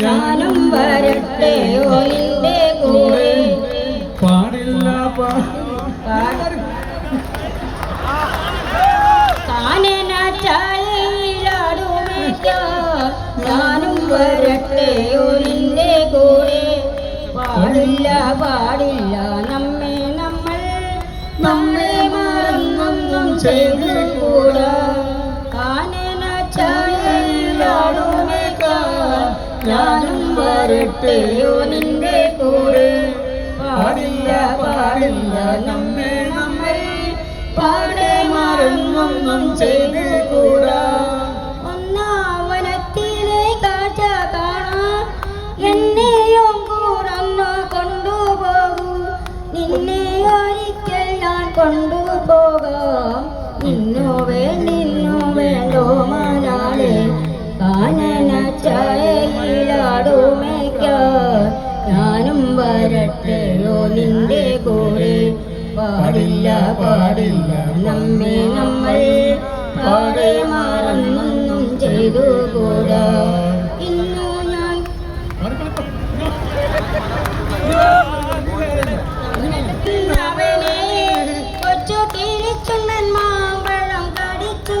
ഞാനും വരട്ടെ ഒന്നിന്റെ കൂടെ. പാടില്ല ഞാനും വരട്ടെ ഒന്നിന്റെ കൂടെ. പാടില്ല പാടില്ല നമ്മെ നമ്മൾ നമ്മെ മറന്നൊന്നും ചെയ്തു ഞാനും വരട്ടെയോ നിന്റെ കൂടെ. പാടില്ല പാടില്ല നമ്മെ നമ്മെ. പാടെ മറന്നൊന്നും ചെയ്തു കൂടാ ഒന്നാവനത്തിലെ കൊണ്ടുപോകൂ. നിന്നെ വേണ്ടോ പാടില്ല. നമ്മെ നമ്മൾ പാടെ മറന്നൊന്നും ചെയ്തു കൂടാ ഇന്നു ഞാൻ കടിച്ചു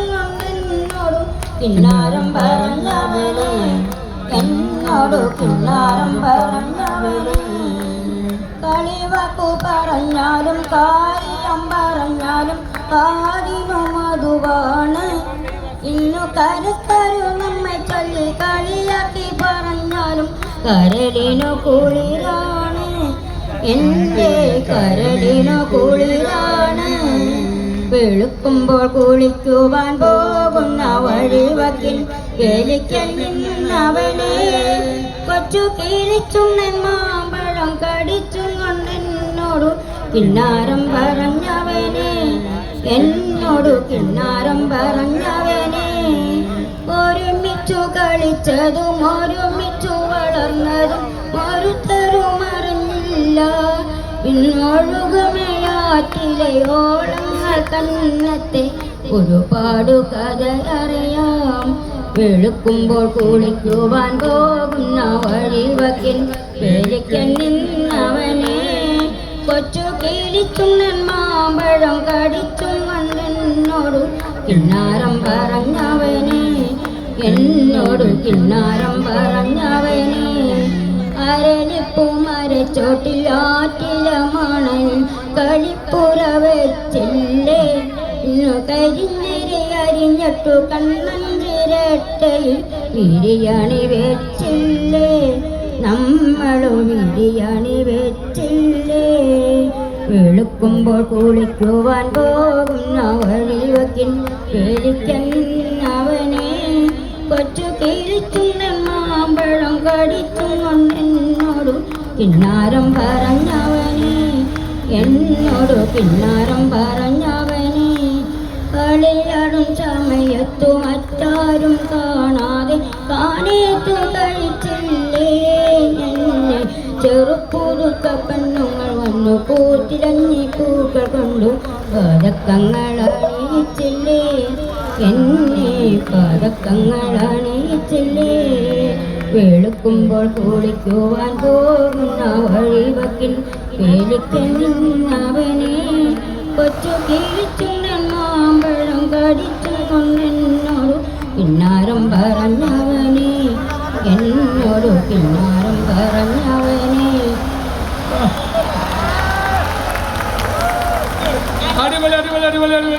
കിന്നാരം പറഞ്ഞവളെ എന്നോട് കിന്നാരം പറഞ്ഞവളെ കളിവാക്കു പറഞ്ഞാലും കാര്യം പറഞ്ഞാലും കാതിനു അതുവാണ്. ഇന്നു കരുത്തരു നമ്മെ ചൊല്ലി കളിയാക്കി പറഞ്ഞാലും കരളിനു കുളിരാണ്. എന്റെ കരളിനു കുളിരാണ്. വെളുക്കുമ്പോൾ കുളിക്കുവാൻ പോകുന്ന വഴിവക്കിൽ വേലിക്കൽ നിന്നവനെ കൊച്ചു കിളിച്ചും മാമ്പഴം കടിച്ചും കിന്നാരം പറഞ്ഞവനെ എന്നോടു കിന്നാരം പറഞ്ഞവനെ. ഒരുമിച്ചു കളിച്ചതും ഒരുമിച്ചു വളർന്നതും ഒരുത്തരും അറിഞ്ഞില്ല. ഇന്നൊഴുകുമയാറ്റിലെ കണ്ണത്തെ ഒരുപാട് കഥ അറിയാം. വെളുക്കുമ്പോൾ കുളിക്കുവാൻ പോകുന്ന വഴിവക്കിൽ പേരിക്കൻ നിന്നവനെ കൊച്ചു കിളിച്ചുണ്ണൻ മാമ്പഴം കടിച്ചും കണ്ടെന്നോടു കിണ്ണാരം പറഞ്ഞവനെ. എന്നോട് കിണ്ണാരം പറഞ്ഞവനെ. ആറ്റില മണൽ കളിപ്പുറ വെച്ചില്ലേ ഇന്നു കരിഞ്ഞിരി അരിഞ്ഞിട്ടു കണ്ണഞ്ചിരട്ടയിൽ ബിരിയാണി വെച്ചില്ലേ. നമ്മളും ബിരിയാണി വെച്ചില്ലേ. വെളുക്കുമ്പോൾ കുളിക്കുവാൻ പോകുന്ന വഴിവക്കിൽ പേരിക്കൻ അവനെ കൊച്ചു കിരിച്ചുണ്ണൻ മാമ്പഴം കടിച്ചും കൊണ്ടെന്നോടു കിന്നാരം പറഞ്ഞവനെ എന്നോടു കിന്നാരം പറഞ്ഞവനെ. കളിയാടും സമയത്തു മറ്റാരും കാണാതെ കാനേത്തു കഴിച്ചില്ലേ എന്നെ. ചെറുപ്പുതുക്ക പെണ്ണുങ്ങൾ വന്നു കൂത്തിരഞ്ഞി പൂക്കൾ കൊണ്ടു പതക്കങ്ങൾ അണിയിച്ചില്ലേ എന്നെ പതക്കങ്ങൾ വേളുക്കുമ്പോൾ കുളിക്കുവാൻ പോകുന്ന വഴിവക്കിൽ വേലിക്കൽ നിന്നവനെ കൊച്ചു കിഴിച്ചുണ്ണൻ മാമ്പഴം കടിച്ചു കൊണ്ടെന്നോട് പിന്നാരം പറഞ്ഞവനെ. എന്നോട് കിന്നാരം வலி வலி